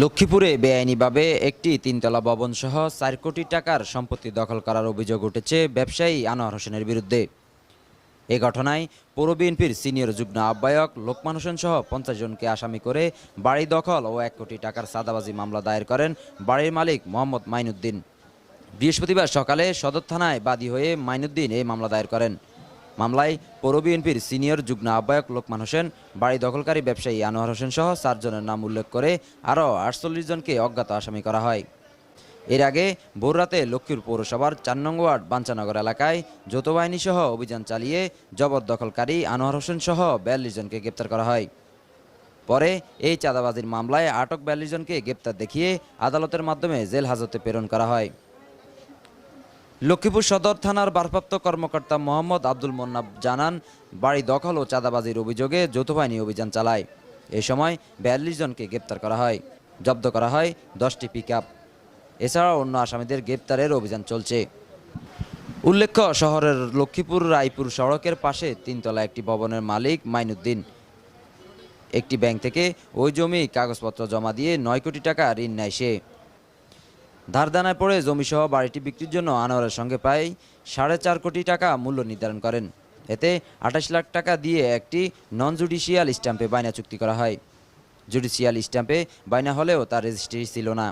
লক্ষ্মীপুরে বেআইনিভাবে একটি তিনতলা ভবন সহ চার কোটি টাকার সম্পত্তি দখল করার অভিযোগ উঠেছে ব্যবসায়ী আনোয়ার হোসেনের বিরুদ্ধে। এ ঘটনায় পৌর বিএনপির সিনিয়র যুগ্ম আহ্বায়ক লোকমান হোসেন সহ পঞ্চাশ জনকে আসামি করে বাড়ি দখল ও এক কোটি টাকার সাদাবাজি মামলা দায়ের করেন বাড়ির মালিক মোহাম্মদ মাইনুদ্দিন। বৃহস্পতিবার সকালে সদর থানায় বাদী হয়ে মাইনুদ্দিন এই মামলা দায়ের করেন। মামলায় পৌর বিএনপির সিনিয়র যুগ্ম আহ্বায়ক লোকমান হোসেন, বাড়ি দখলকারী ব্যবসায়ী আনোয়ার হোসেন সহ চারজনের নাম উল্লেখ করে আরও আটচল্লিশ জনকে অজ্ঞাত আসামি করা হয়। এর আগে ভোররাতে লক্ষ্মীর পৌরসভার চার নং ওয়ার্ড বাঞ্চানগর এলাকায় যৌথ বাহিনী সহ অভিযান চালিয়ে জবরদখলকারী আনোয়ার হোসেন সহ বিয়াল্লিশ জনকে গ্রেপ্তার করা হয়। পরে এই চাঁদাবাজির মামলায় আটক বিয়াল্লিশ জনকে গ্রেপ্তার দেখিয়ে আদালতের মাধ্যমে জেল হাজতে প্রেরণ করা হয়। লক্ষ্মীপুর সদর থানার ভারপ্রাপ্ত কর্মকর্তা মোহাম্মদ আব্দুল মোন্নাব জানান, বাড়ি দখল ও চাঁদাবাজির অভিযোগে যৌথবাহিনী অভিযান চালায়। এ সময় বিয়াল্লিশ জনকে গ্রেপ্তার করা হয়। জব্দ করা হয় দশটি পিক এছাড়াও অন্য আসামিদের গ্রেপ্তারের অভিযান চলছে। উল্লেখ্য, শহরের লক্ষ্মীপুর রায়পুর সড়কের পাশে তিনতলা একটি ভবনের মালিক মাইনুদ্দিন। একটি ব্যাংক থেকে ওই জমি কাগজপত্র জমা দিয়ে নয় কোটি টাকা ঋণ নেয় সে। ধারদানায় পড়ে জমিসহ বাড়িটি বিক্রির জন্য আনোয়ারের সঙ্গে প্রায় সাড়ে চার কোটি টাকা মূল্য নির্ধারণ করেন। এতে আঠাশ লাখ টাকা দিয়ে একটি নন জুডিশিয়াল স্ট্যাম্পে বায়না চুক্তি করা হয়। জুডিশিয়াল স্ট্যাম্পে বায়না হলেও তার রেজিস্ট্রি ছিল না।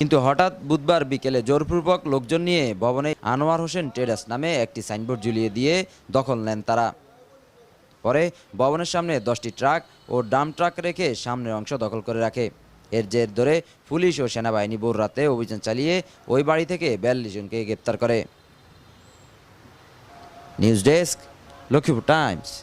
কিন্তু হঠাৎ বুধবার বিকেলে জোরপূর্বক লোকজন নিয়ে ভবনে আনোয়ার হোসেন ট্রেডার্স নামে একটি সাইনবোর্ড ঝুলিয়ে দিয়ে দখল নেন তারা। পরে ভবনের সামনে দশটি ট্রাক ও ডাম ট্রাক রেখে সামনের অংশ দখল করে রাখে। এর জের ধরে পুলিশ ও সেনাবাহিনী ভোর রাতে অভিযান চালিয়ে ওই বাড়ি থেকে বিয়াল্লিশ জনকে গ্রেপ্তার করে। News desk, Lakshmipur times.